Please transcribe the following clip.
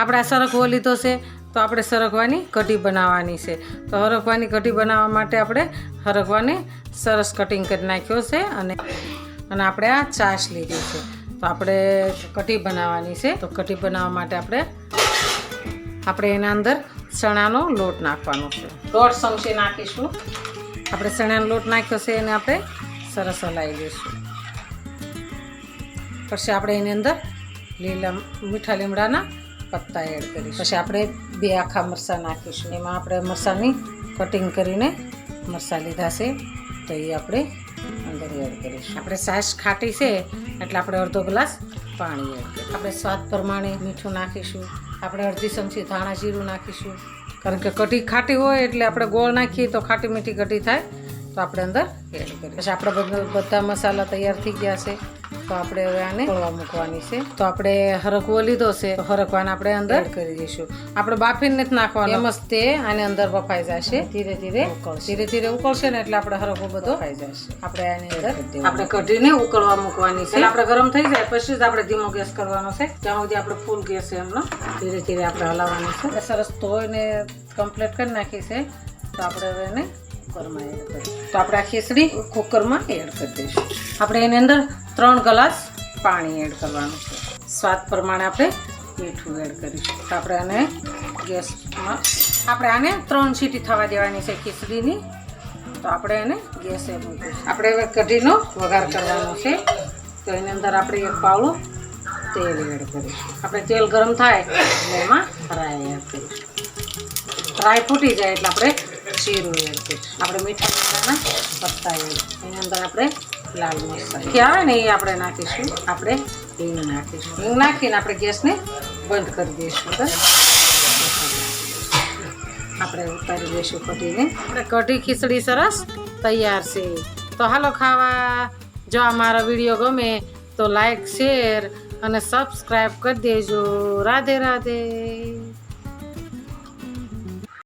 આપણે આ સરગવો લીધો છે, તો આપણે સરગવાની કઢી બનાવવાની છે. તો હરગવાની કઢી બનાવવા માટે આપણે હરગવાને સરસ કટિંગ કરી નાખ્યો છે અને અને આપણે આ છાશ લીધી છે. તો આપણે કઢી બનાવવાની છે. તો કઢી બનાવવા માટે આપણે આપણે એના અંદર ચણાનો લોટ નાખવાનો છે. દોઢ ચમચી નાખીશું. આપણે ચણાનો લોટ નાખ્યો છે એને આપણે સરસ હલાવી લઈશું પછી આપણે એની અંદર લીલા મીઠા લીમડાના પત્તા એડ કરીશું પછી આપણે બે આખા મરચાં નાખીશું. એમાં આપણે મરચાંની કટિંગ કરીને મરચાં લીધા છે. તો એ આપણે અંદર એડ કરીશું. આપણે સાસ ખાટી છે, એટલે આપણે અડધો ગ્લાસ પાણી એડ કરીશું. આપણે સ્વાદ પ્રમાણે મીઠું નાખીશું. આપણે અડધી ચમચી ધાણા જીરું નાખીશું. કારણ કે કઢી ખાટી હોય એટલે આપણે ગોળ નાખીએ તો ખાટી મીઠી કઢી થાય તો આપણે અંદર એડ કરીએ. પછી આપણે બધા મસાલા તૈયાર થઈ ગયા છે. તો આપણે હવે આને ખોળવા મૂકવાની છે. તો આપણે હરકવો લીધો છે. તો હરકવાને આપણે અંદર કરી દઈશું. આપણે બાફીને જ નાખવાનું. એમ જ તે આને અંદર બફાઈ જશે. ધીરે ધીરે ધીરે ધીરે ઉકળશે ને એટલે આપણે હરકવો બધો ખાઈ જશે. આપણે આની અંદર આપણે કઢીને ઉકળવા મૂકવાની છે. આપણે ગરમ થઈ જાય પછી જ આપણે ધીમો ગેસ કરવાનો છે. ત્યાં સુધી આપણે ફૂલ ગેસ એમનો. ધીરે ધીરે આપણે હલાવવાનું છે. સરસ ધોઈને કમ્પ્લીટ કરી નાખી છે. તો આપણે હવે એને કુકરમાં એડ કરીએ તો આપણે આ ખીચડી કુકરમાં એડ કરી દઈશું. આપણે એની અંદર ત્રણ ગ્લાસ પાણી એડ કરવાનું છે. સ્વાદ પ્રમાણે આપણે મીઠું એડ કરીશું. તો આપણે આને ગેસમાં, આપણે આને ત્રણ સીટી થવા દેવાની છે ખીચડીની તો આપણે એને ગેસે મૂકીશું આપણે હવે કઢીનો વઘાર કરવાનો છે. તો એની અંદર આપણે એક પાવડું તેલ એડ કરીશું. આપણે તેલ ગરમ થાય એમાં રાય એડ કરીશું. રાય ફૂટી જાય એટલે આપણે જીરું એડ આપણે મીઠા લીમડાના પત્તા એડ. એની અંદર આપણે લાલ મરચાં. જે આવે ને એ આપણે નાખીશું? આપણે હિંગ નાખીશું. હિંગ નાખીને આપણે ગેસને બંધ કરી દઈશું આપણે ઉતારી દઈશું કઢીને. આપણે કઢી ખીચડી સરસ તૈયાર છે. તો હાલો ખાવા. જો આ મારો વીડિયો ગમે તો લાઈક, શેર અને સબસ્ક્રાઈબ કરી દેજો. રાધે રાધે.